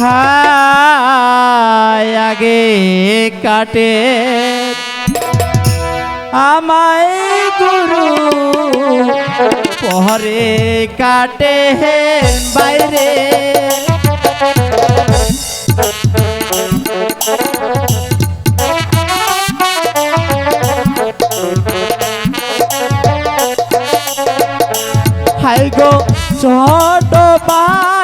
হায় আগে কাটে? আমায় গুরু পহরে কাটে বাইরে। হাই গো ছোট পায়ে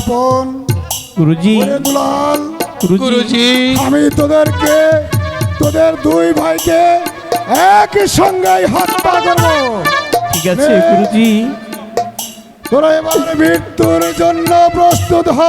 আপন। গুরুজি। গুরুজি। গুরুজি। আমি তোদেরকে তোদের দুই ভাইকে একই সঙ্গে হত্যা করব ঠিক আছে গুরুজি। তোরা এবার মৃত্যুর জন্য প্রস্তুত হ।